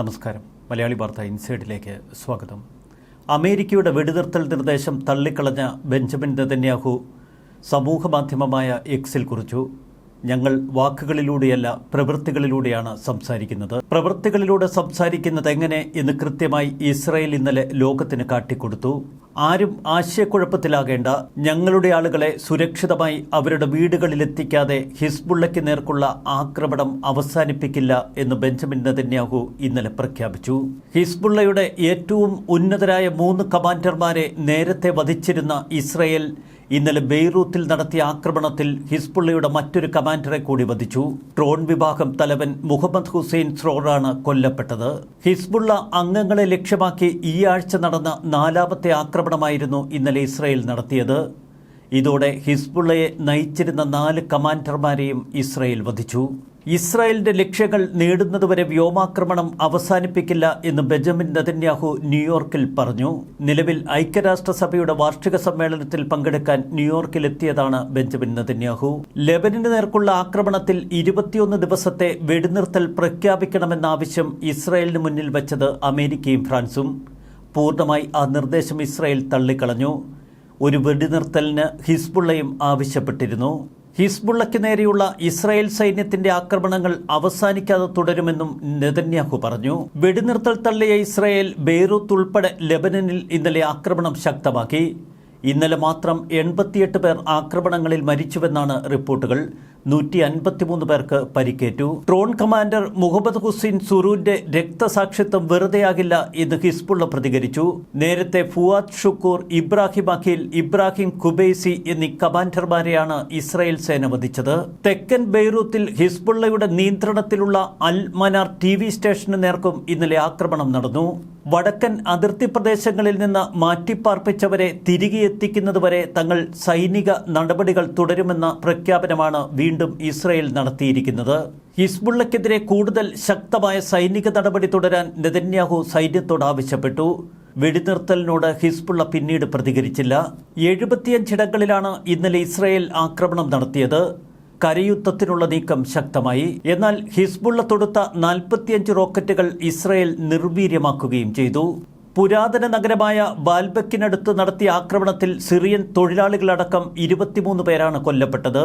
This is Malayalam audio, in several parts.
നമസ്കാരം. മലയാളി വാർത്ത ഇൻസൈഡിലേക്ക് സ്വാഗതം. അമേരിക്കയുടെ വെടിനിർത്തൽ നിർദ്ദേശം തള്ളിക്കളഞ്ഞ ബെഞ്ചമിൻ നെതന്യാഹു സമൂഹമാധ്യമമായ എക്സിൽ കുറിച്ചു. ഞങ്ങൾ വാക്കുകളിലൂടെയല്ല പ്രവൃത്തികളിലൂടെയാണ് സംസാരിക്കുന്നത്. പ്രവൃത്തികളിലൂടെ സംസാരിക്കുന്നത് എങ്ങനെ എന്ന് കൃത്യമായി ഇസ്രായേൽ ഇന്നലെ ലോകത്തിന് കാട്ടിക്കൊടുത്തു. ആരും ആശയക്കുഴപ്പത്തിലാകേണ്ട ഞങ്ങളുടെ ആളുകളെ സുരക്ഷിതമായി അവരുടെ വീടുകളിലെത്തിക്കാതെ ഹിസ്ബുള്ളയ്ക്ക് നേർക്കുള്ള ആക്രമണം അവസാനിപ്പിക്കില്ല എന്ന് ബെഞ്ചമിൻ നെതന്യാഹു ഇന്നലെ പ്രഖ്യാപിച്ചു. ഹിസ്ബുള്ളയുടെ ഏറ്റവും ഉന്നതരായ മൂന്ന് കമാൻഡർമാരെ നേരത്തെ വധിച്ചിരുന്ന ഇസ്രയേൽ ഇന്നലെ ബെയ്റൂത്തിൽ നടത്തിയ ആക്രമണത്തിൽ ഹിസ്ബുള്ളയുടെ മറ്റൊരു കമാൻഡറെ കൂടി വധിച്ചു. ഡ്രോൺ വിഭാഗം തലവൻ മുഹമ്മദ് ഹുസൈൻ സ്രോറാണ് കൊല്ലപ്പെട്ടത്. ഹിസ്ബുള്ള അംഗങ്ങളെ ലക്ഷ്യമാക്കി ഈ ആഴ്ച നടന്ന നാലാമത്തെ ആക്രമണമായിരുന്നു ഇന്നലെ ഇസ്രയേൽ നടത്തിയത്. ഇതോടെ ഹിസ്ബുള്ളയെ നയിച്ചിരുന്ന നാല് കമാൻഡർമാരെയും ഇസ്രയേൽ വധിച്ചു. ഇസ്രായേലിന്റെ ലക്ഷ്യങ്ങൾ നേടുന്നതുവരെ വ്യോമാക്രമണം അവസാനിപ്പിക്കില്ല എന്ന് ബെഞ്ചമിൻ നതന്യാഹു ന്യൂയോർക്കിൽ പറഞ്ഞു. നിലവിൽ ഐക്യരാഷ്ട്രസഭയുടെ വാർഷിക സമ്മേളനത്തിൽ പങ്കെടുക്കാൻ ന്യൂയോർക്കിലെത്തിയതാണ് ബെഞ്ചമിൻ നതന്യാഹു. ലെബനിന് നേർക്കുള്ള ആക്രമണത്തിൽ ഇരുപത്തിയൊന്ന് ദിവസത്തെ വെടിനിർത്തൽ പ്രഖ്യാപിക്കണമെന്ന ആവശ്യം ഇസ്രായേലിന് മുന്നിൽ വച്ചത് അമേരിക്കയും ഫ്രാൻസും. പൂർണമായി ആ നിർദ്ദേശം ഇസ്രായേൽ തള്ളിക്കളഞ്ഞു. ഒരു വെടിനിർത്തലിന് ഹിസ്ബുള്ളയും ആവശ്യപ്പെട്ടിരുന്നു. ഹിസ്ബുള്ളയ്ക്ക് നേരെയുള്ള ഇസ്രായേൽ സൈന്യത്തിന്റെ ആക്രമണങ്ങൾ അവസാനിക്കാതെ തുടരുമെന്നും നെതന്യാഹു പറഞ്ഞു. വെടിനിർത്തൽ തള്ളിയ ഇസ്രായേൽ ബെയ്റൂത്ത് ഉൾപ്പെടെ ലെബനനിൽ ഇന്നലെ ആക്രമണം ശക്തമാക്കി. ഇന്നലെ മാത്രം എൺപത്തിയെട്ട് പേർ ആക്രമണങ്ങളിൽ മരിച്ചുവെന്നാണ് റിപ്പോർട്ടുകൾ. നൂറ്റി അൻപത്തിമൂന്ന് പേർക്ക് പരിക്കേറ്റു. ഡ്രോൺ കമാൻഡർ മുഹമ്മദ് ഹുസൈൻ സുറൂന്റെ രക്തസാക്ഷിത്വം വെറുതെയാകില്ല എന്ന് ഹിസ്ബുള്ള പ്രതികരിച്ചു. നേരത്തെ ഫുവാദ് ഷുക്കൂർ ഇബ്രാഹിം അഖിൽ ഇബ്രാഹിം കുബൈസി എന്നീ കമാൻഡർമാരെയാണ് ഇസ്രായേൽ സേന വധിച്ചത്. തെക്കൻ ബെയ്റൂത്തിൽ ഹിസ്ബുള്ളയുടെ നിയന്ത്രണത്തിലുള്ള അൽ മനാർ ടി വി സ്റ്റേഷന് നേർക്കും ഇന്നലെ ആക്രമണം നടന്നു. വടക്കൻ അതിർത്തി പ്രദേശങ്ങളിൽ നിന്ന് മാറ്റിപ്പാർപ്പിച്ചവരെ തിരികെ എത്തിക്കുന്നതുവരെ തങ്ങൾ സൈനിക നടപടികൾ തുടരുമെന്ന പ്രഖ്യാപനമാണ് വീണ്ടും ഇസ്രയേൽ നടത്തിയിരിക്കുന്നത്. ഹിസ്ബുള്ളക്കെതിരെ കൂടുതൽ ശക്തമായ സൈനിക നടപടി തുടരാൻ നെതന്യാഹു സൈന്യത്തോട് ആവശ്യപ്പെട്ടു. വെടിനിർത്തലിനോട് ഹിസ്ബുള്ള പിന്നീട് പ്രതികരിച്ചില്ല. എഴുപത്തിയഞ്ചിടങ്ങളിലാണ് ഇന്നലെ ഇസ്രയേൽ ആക്രമണം നടത്തിയത്. കരയുദ്ധത്തിനുള്ള നീക്കം ശക്തമായി. എന്നാൽ ഹിസ്ബുള്ള തൊടുത്ത നാൽപ്പത്തിയഞ്ച് റോക്കറ്റുകൾ ഇസ്രയേൽ നിർവീര്യമാക്കുകയും ചെയ്തു. പുരാതന നഗരമായ ബാൽബക്കിനടുത്ത് നടത്തിയ ആക്രമണത്തിൽ സിറിയൻ തൊഴിലാളികളടക്കം ഇരുപത്തിമൂന്ന് പേരാണ് കൊല്ലപ്പെട്ടത്.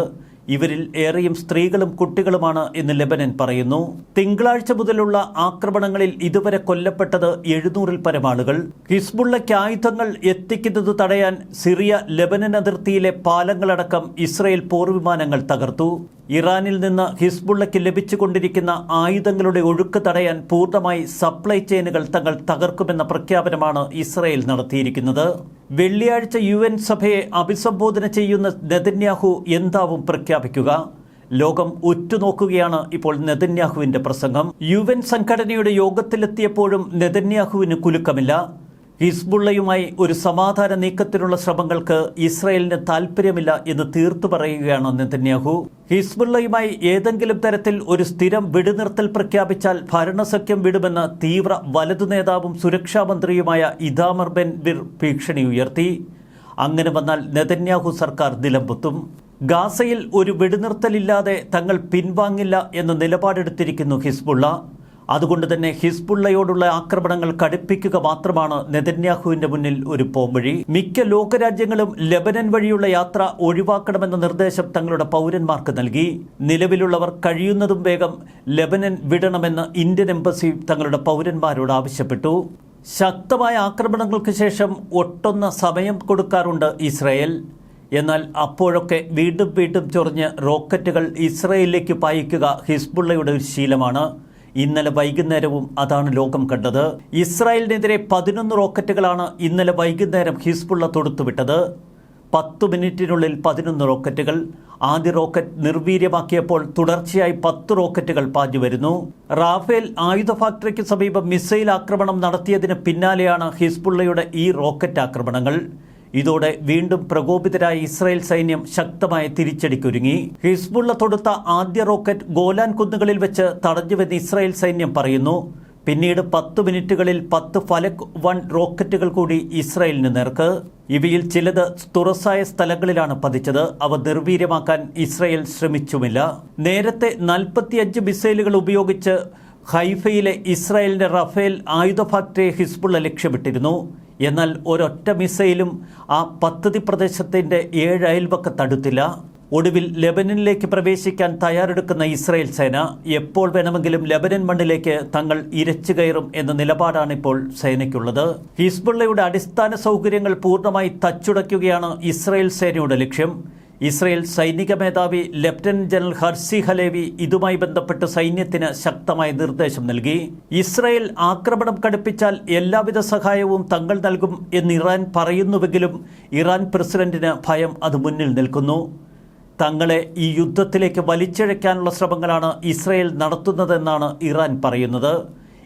ഇവരിൽ ഏറെയും സ്ത്രീകളും കുട്ടികളുമാണ് എന്ന് ലെബനൻ പറയുന്നു. തിങ്കളാഴ്ച മുതലുള്ള ആക്രമണങ്ങളിൽ ഇതുവരെ കൊല്ലപ്പെട്ടത് എഴുന്നൂറിൽ പരമാളുകൾ ഹിസ്ബുള്ളയ്ക്ക് ആയുധങ്ങൾ എത്തിക്കുന്നത് തടയാൻ സിറിയ ലെബനൻ അതിർത്തിയിലെ പാലങ്ങളടക്കം ഇസ്രയേൽ പോർവിമാനങ്ങൾ തകർത്തു. ഇറാനിൽ നിന്ന് ഹിസ്ബുള്ളയ്ക്ക് ലഭിച്ചുകൊണ്ടിരിക്കുന്ന ആയുധങ്ങളുടെ ഒഴുക്ക് തടയാൻ പൂർണമായി സപ്ലൈ ചെയിനുകൾ തങ്ങൾ തകർക്കുമെന്ന പ്രഖ്യാപനമാണ് ഇസ്രയേൽ നടത്തിയിരിക്കുന്നത്. വെള്ളിയാഴ്ച യു എൻ സഭയെ അഭിസംബോധന ചെയ്യുന്ന നെതന്യാഹു എന്താവും പ്രഖ്യാപിക്കുക? ലോകം ഉറ്റുനോക്കുകയാണ് ഇപ്പോൾ നെതന്യാഹുവിന്റെ പ്രസംഗം. യു എൻ സംഘടനയുടെ യോഗത്തിലെത്തിയപ്പോഴും നെതന്യാഹുവിന് കുലുക്കമില്ല. ഹിസ്ബുള്ളയുമായി ഒരു സമാധാന നീക്കത്തിനുള്ള ശ്രമങ്ങൾക്ക് ഇസ്രയേലിന് താൽപ്പര്യമില്ല എന്ന് തീർത്തു പറയുകയാണ് നെതന്യാഹു. ഹിസ്ബുള്ളയുമായി ഏതെങ്കിലും തരത്തിൽ ഒരു സ്ഥിരം വെടിനിർത്തൽ പ്രഖ്യാപിച്ചാൽ ഭരണസഖ്യം വിടുമെന്ന് തീവ്ര വലതു നേതാവും സുരക്ഷാ മന്ത്രിയുമായ ഇദാമർ ബെൻ ബിർ ഭീഷണി ഉയർത്തി. അങ്ങനെ വന്നാൽ നെതന്യാഹു സർക്കാർ നിലംപൊത്തും. ഗാസയിൽ ഒരു വെടിനിർത്തലില്ലാതെ തങ്ങൾ പിൻവാങ്ങില്ല എന്ന നിലപാടെടുത്തിരിക്കുന്നു ഹിസ്ബുള്ള. അതുകൊണ്ട് തന്നെ ഹിസ്ബുള്ളയോടുള്ള ആക്രമണങ്ങൾ കടുപ്പിക്കുക മാത്രമാണ് നെതന്യാഹുവിന്റെ മുന്നിൽ ഒരു പോംവഴി. മിക്ക ലോകരാജ്യങ്ങളും ലബനൻ വഴിയുള്ള യാത്ര ഒഴിവാക്കണമെന്ന നിർദ്ദേശം തങ്ങളുടെ പൗരന്മാർക്ക് നൽകി. നിലവിലുള്ളവർ കഴിയുന്നതും വേഗം ലബനൻ വിടണമെന്ന് ഇന്ത്യൻ എംബസി തങ്ങളുടെ പൗരന്മാരോട് ആവശ്യപ്പെട്ടു. ശക്തമായ ആക്രമണങ്ങൾക്ക് ശേഷം ഒട്ടൊന്ന സമയം കൊടുക്കാറുണ്ട് ഇസ്രയേൽ. എന്നാൽ അപ്പോഴൊക്കെ വീണ്ടും വീണ്ടും ചൊറിഞ്ഞ് റോക്കറ്റുകൾ ഇസ്രയേലിലേക്ക് പായിക്കുക ഹിസ്ബുള്ളയുടെ ഒരു ശീലമാണ്. ഇന്നലെ വൈകുന്നേരവും അതാണ് ലോകം കണ്ടത്. ഇസ്രായേലിനെതിരെ പതിനൊന്ന് റോക്കറ്റുകളാണ് ഇന്നലെ വൈകുന്നേരം ഹിസ്ബുള്ള തൊടുത്തുവിട്ടത്. പത്ത് മിനിറ്റിനുള്ളിൽ പതിനൊന്ന് റോക്കറ്റുകൾ ആദ്യ റോക്കറ്റ് നിർവീര്യമാക്കിയപ്പോൾ തുടർച്ചയായി പത്ത് റോക്കറ്റുകൾ പാഞ്ഞു വരുന്നു റാഫേൽ ആയുധ ഫാക്ടറിക്ക് സമീപം മിസൈൽ ആക്രമണം നടത്തിയതിന് പിന്നാലെയാണ് ഹിസ്ബുള്ളയുടെ ഈ റോക്കറ്റ് ആക്രമണങ്ങൾ. ഇതോടെ വീണ്ടും പ്രകോപിതരായ ഇസ്രായേൽ സൈന്യം ശക്തമായ തിരിച്ചടിക്കൊരുങ്ങി. ഹിസ്ബുള്ള തൊടുത്ത ആദ്യ റോക്കറ്റ് ഗോലാൻ കുന്നുകളിൽ വെച്ച് തടഞ്ഞുവെന്ന് ഇസ്രായേൽ സൈന്യം പറയുന്നു. പിന്നീട് പത്ത് മിനിറ്റുകളിൽ പത്ത് ഫലക് വൺ റോക്കറ്റുകൾ കൂടി ഇസ്രായേലിന് നേർക്ക്. ഇവയിൽ ചിലത് തുറസായ സ്ഥലങ്ങളിലാണ് പതിച്ചത്. അവ നിർവീര്യമാക്കാൻ ഇസ്രായേൽ ശ്രമിച്ചുമില്ല. നേരത്തെ നാൽപ്പത്തിയഞ്ച് മിസൈലുകൾ ഉപയോഗിച്ച് ഹൈഫയിലെ ഇസ്രായേലിന്റെ റഫേൽ ആയുധ ഫാക്ടറിയെ ഹിസ്ബുള്ള ലക്ഷ്യമിട്ടിരുന്നു. എന്നാൽ ഒരൊറ്റ മിസൈലും ആ പദ്ധതി പ്രദേശത്തിന്റെ ഏഴ് അയൽവക്ക തടുത്തില്ല. ഒടുവിൽ ലെബനനിലേക്ക് പ്രവേശിക്കാൻ തയ്യാറെടുക്കുന്ന ഇസ്രായേൽ സേന എപ്പോൾ വേണമെങ്കിലും ലെബനൻ മണ്ണിലേക്ക് തങ്ങൾ ഇരച്ചു കയറും എന്ന നിലപാടാണിപ്പോൾ സേനയ്ക്കുള്ളത്. ഹിസ്ബുള്ളയുടെ അടിസ്ഥാന സൗകര്യങ്ങൾ പൂർണമായി തച്ചുടയ്ക്കുകയാണ് ഇസ്രായേൽ സേനയുടെ ലക്ഷ്യം. ഇസ്രയേൽ സൈനിക മേധാവി ലഫ്റ്റനന്റ് ജനറൽ ഹർസി ഹലേവി ഇതുമായി ബന്ധപ്പെട്ട് സൈന്യത്തിന് ശക്തമായ നിർദ്ദേശം നൽകി. ഇസ്രയേൽ ആക്രമണം കടുപ്പിച്ചാൽ എല്ലാവിധ സഹായവും തങ്ങൾ നൽകും എന്ന് ഇറാൻ പറയുന്നുവെങ്കിലും ഇറാൻ പ്രസിഡന്റിന് ഭയം അത് മുന്നിൽ നിൽക്കുന്നു. തങ്ങളെ ഈ യുദ്ധത്തിലേക്ക് വലിച്ചിഴയ്ക്കാനുള്ള ശ്രമങ്ങളാണ് ഇസ്രയേൽ നടത്തുന്നതെന്നാണ് ഇറാൻ പറയുന്നത്.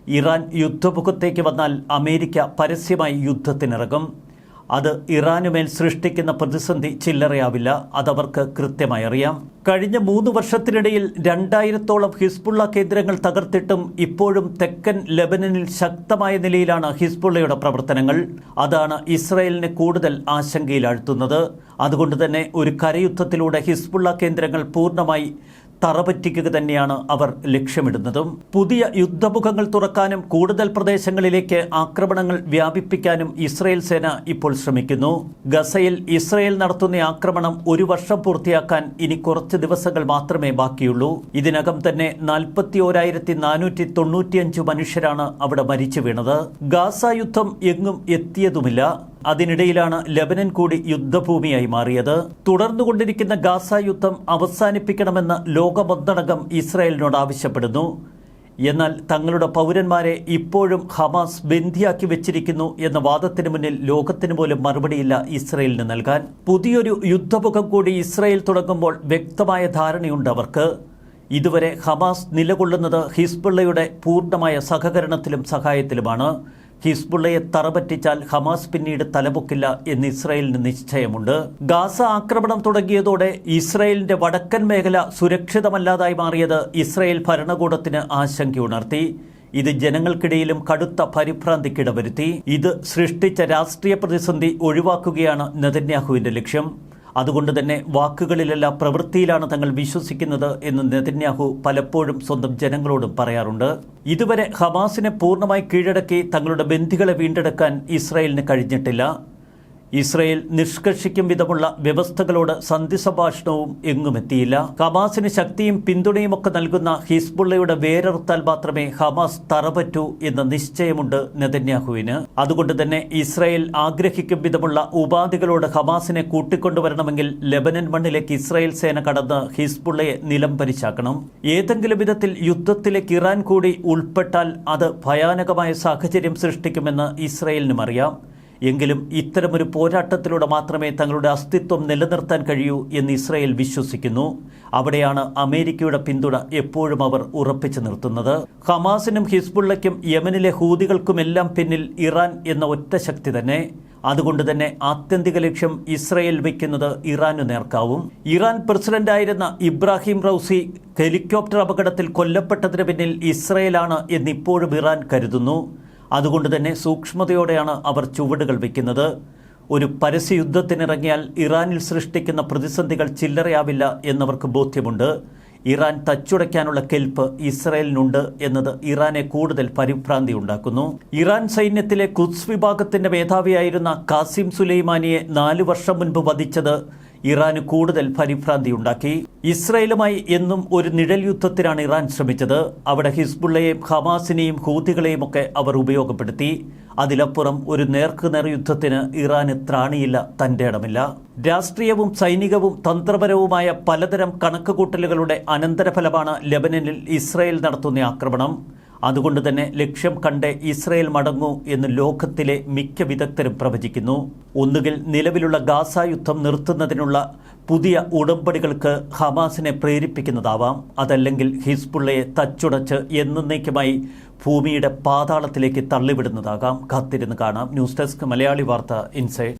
ഇറാൻ യുദ്ധമുഖത്തേക്ക് വന്നാൽ അമേരിക്ക പരസ്യമായി യുദ്ധത്തിനിറങ്ങും. അത് ഇറാനുമേൽ സൃഷ്ടിക്കുന്ന പ്രതിസന്ധി ചില്ലറയാവില്ല അതവർക്ക് കൃത്യമായി അറിയാം. കഴിഞ്ഞ മൂന്ന് വർഷത്തിനിടയിൽ രണ്ടായിരത്തോളം ഹിസ്ബുള്ള കേന്ദ്രങ്ങൾ തകർത്തിട്ടും ഇപ്പോഴും തെക്കൻ ലെബനനിൽ ശക്തമായ നിലയിലാണ് ഹിസ്ബുള്ളയുടെ പ്രവർത്തനങ്ങൾ. അതാണ് ഇസ്രായേലിനെ കൂടുതൽ ആശങ്കയിലാഴ്ത്തുന്നത്. അതുകൊണ്ട് തന്നെ ഒരു കരയുദ്ധത്തിലൂടെ ഹിസ്ബുള്ള കേന്ദ്രങ്ങൾ പൂർണമായി തറപറ്റിക്കുക തന്നെയാണ് അവർ ലക്ഷ്യമിടുന്നതും. പുതിയ യുദ്ധമുഖങ്ങൾ തുറക്കാനും കൂടുതൽ പ്രദേശങ്ങളിലേക്ക് ആക്രമണങ്ങൾ വ്യാപിപ്പിക്കാനും ഇസ്രയേൽ സേന ഇപ്പോൾ ശ്രമിക്കുന്നു. ഗസയിൽ ഇസ്രയേൽ നടത്തുന്ന ആക്രമണം ഒരു വർഷം പൂർത്തിയാക്കാൻ ഇനി കുറച്ച് ദിവസങ്ങൾ മാത്രമേ ബാക്കിയുള്ളൂ. ഇതിനകം തന്നെ നാൽപ്പത്തി മനുഷ്യരാണ് അവിടെ മരിച്ചു വീണത്. ഗാസ യുദ്ധം എങ്ങും എത്തിയതുമില്ല. അതിനിടയിലാണ് ലബനൻ കൂടി യുദ്ധഭൂമിയായി മാറിയത്. തുടർന്നുകൊണ്ടിരിക്കുന്ന ഗാസ യുദ്ധം അവസാനിപ്പിക്കണമെന്ന് ലോകമൊന്നടങ്കം ഇസ്രായേലിനോട് ആവശ്യപ്പെടുന്നു. എന്നാൽ തങ്ങളുടെ പൗരന്മാരെ ഇപ്പോഴും ഹമാസ് ബന്ധിയാക്കി വെച്ചിരിക്കുന്നു എന്ന വാദത്തിന് മുന്നിൽ ലോകത്തിന് പോലും മറുപടിയില്ല ഇസ്രയേലിന് നൽകാൻ. പുതിയൊരു യുദ്ധമുഖം കൂടി ഇസ്രയേൽ തുടങ്ങുമ്പോൾ വ്യക്തമായ ധാരണയുണ്ട് അവർക്ക്. ഇതുവരെ ഹമാസ് നിലകൊള്ളുന്നത് ഹിസ്ബുള്ളയുടെ പൂർണമായ സഹകരണത്തിലും സഹായത്തിലുമാണ്. ഹിസ്ബുള്ളയെ തറപറ്റിച്ചാൽ ഹമാസ് പിന്നീട് തലപൊക്കില്ല എന്ന് ഇസ്രായേലിന് നിശ്ചയമുണ്ട്. ഗാസ ആക്രമണം തുടങ്ങിയതോടെ ഇസ്രായേലിന്റെ വടക്കൻ മേഖല സുരക്ഷിതമല്ലാതായി മാറിയത് ഇസ്രായേൽ ഭരണകൂടത്തിന് ആശങ്കയുണർത്തി. ഇത് ജനങ്ങൾക്കിടയിലും കടുത്ത പരിഭ്രാന്തിക്കിടവരുത്തി. ഇത് സൃഷ്ടിച്ച രാഷ്ട്രീയ പ്രതിസന്ധി ഒഴിവാക്കുകയാണ് നെതന്യാഹുവിന്റെ ലക്ഷ്യം. അതുകൊണ്ട് തന്നെ വാക്കുകളിലല്ല പ്രവൃത്തിയിലാണ് തങ്ങൾ വിശ്വസിക്കുന്നത് എന്ന് നെതന്യാഹു പലപ്പോഴും സ്വന്തം ജനങ്ങളോടും പറയാറുണ്ട്. ഇതുവരെ ഹമാസിനെ പൂർണമായി കീഴടക്കി തങ്ങളുടെ ബന്ധികളെ വീണ്ടെടുക്കാൻ ഇസ്രായേലിന് കഴിഞ്ഞിട്ടില്ല. ഇസ്രയേൽ നിഷ്കർഷിക്കും വിധമുള്ള വ്യവസ്ഥകളോട് സന്ധി സംഭാഷണവും എങ്ങും എത്തിയില്ല ഹമാസിന് ശക്തിയും പിന്തുണയും ഒക്കെ നൽകുന്ന ഹിസ്ബുള്ളയുടെ വേരറുത്താൽ മാത്രമേ ഹമാസ് തറപറ്റൂ എന്ന നിശ്ചയമുണ്ട് നെതന്യാഹുവിന്. അതുകൊണ്ട് തന്നെ ഇസ്രയേൽ ആഗ്രഹിക്കും വിധമുള്ള ഉപാധികളോട് ഹമാസിനെ കൂട്ടിക്കൊണ്ടുവരണമെങ്കിൽ ലെബനൻ മണ്ണിലേക്ക് ഇസ്രയേൽ സേന കടന്ന് ഹിസ്ബുള്ളയെ നിലം പരിശാക്കണം. ഏതെങ്കിലും വിധത്തിൽ യുദ്ധത്തിലേക്ക് ഇറാൻ കൂടി ഉൾപ്പെട്ടാൽ അത് ഭയാനകമായ സാഹചര്യം സൃഷ്ടിക്കുമെന്ന് ഇസ്രയേലിനും അറിയാം. എങ്കിലും ഇത്തരമൊരു പോരാട്ടത്തിലൂടെ മാത്രമേ തങ്ങളുടെ അസ്തിത്വം നിലനിർത്താൻ കഴിയൂ എന്ന് ഇസ്രായേൽ വിശ്വസിക്കുന്നു. അവിടെയാണ് അമേരിക്കയുടെ പിന്തുണ എപ്പോഴും അവർ ഉറപ്പിച്ചു നിർത്തുന്നത്. ഹമാസിനും ഹിസ്ബുള്ളയ്ക്കും യമനിലെ ഹൂതികൾക്കുമെല്ലാം പിന്നിൽ ഇറാൻ എന്ന ഒറ്റ ശക്തി തന്നെ. അതുകൊണ്ട് തന്നെ ആത്യന്തിക ലക്ഷ്യം ഇസ്രയേൽ വയ്ക്കുന്നത് ഇറാനു നേർക്കാവും. ഇറാൻ പ്രസിഡന്റായിരുന്ന ഇബ്രാഹിം റൌസി ഹെലികോപ്റ്റർ അപകടത്തിൽ കൊല്ലപ്പെട്ടതിന് പിന്നിൽ ഇസ്രയേലാണ് എന്നിപ്പോഴും ഇറാൻ കരുതുന്നു. അതുകൊണ്ട് തന്നെ സൂക്ഷ്മതയോടെയാണ് അവർ ചുവടുകൾ വയ്ക്കുന്നത് ഒരു പരസ്യയുദ്ധത്തിനിറങ്ങിയാൽ ഇറാനിൽ സൃഷ്ടിക്കുന്ന പ്രതിസന്ധികൾ ചില്ലറയാവില്ല എന്നവർക്ക് ബോധ്യമുണ്ട്. ഇറാൻ തച്ചുടയ്ക്കാനുള്ള കെൽപ്പ് ഇസ്രയേലിനുണ്ട് എന്നത് ഇറാനെ കൂടുതൽ പരിഭ്രാന്തി ഉണ്ടാക്കുന്നു. ഇറാൻ സൈന്യത്തിലെ കുത്സ് വിഭാഗത്തിന്റെ മേധാവിയായിരുന്ന കാസിം സുലൈമാനിയെ നാലു വർഷം മുൻപ് വധിച്ചത് ഇറാന് കൂടുതൽ പരിഭ്രാന്തിയുണ്ടാക്കി ഇസ്രയേലുമായി എന്നും ഒരു നിഴൽ യുദ്ധത്തിനാണ് ഇറാൻ ശ്രമിച്ചത്. അവിടെ ഹിസ്ബുള്ളയെയും ഹമാസിനെയും ഹൂതികളെയും ഒക്കെ അവർ ഉപയോഗപ്പെടുത്തി. അതിലപ്പുറം ഒരു നേർക്കുനേർ യുദ്ധത്തിന് ഇറാന് ത്രാണിയില്ല തന്റെ ഇടമില്ല. രാഷ്ട്രീയവും സൈനികവും തന്ത്രപരവുമായ പലതരം കണക്കുകൂട്ടലുകളുടെ അനന്തരഫലമാണ് ലെബനനിൽ ഇസ്രയേൽ നടത്തുന്ന ആക്രമണം. അതുകൊണ്ട് തന്നെ ലക്ഷ്യം കണ്ട് ഇസ്രയേൽ മടങ്ങൂ എന്ന് ലോകത്തിലെ മിക്ക വിദഗ്ധരും പ്രവചിക്കുന്നു. ഒന്നുകിൽ നിലവിലുള്ള ഗാസ യുദ്ധം നിർത്തുന്നതിനുള്ള പുതിയ ഉടമ്പടികൾക്ക് ഹമാസിനെ പ്രേരിപ്പിക്കുന്നതാവാം. അതല്ലെങ്കിൽ ഹിസ്ബുള്ളയെ തച്ചുടച്ച് എന്നേക്കുമായി ഭൂമിയുടെ പാതാളത്തിലേക്ക് തള്ളിവിടുന്നതാകാം. കാത്തിരുന്ന് കാണാം. ന്യൂസ് ഡെസ്ക് മലയാളി വാർത്ത ഇൻസൈഡ്.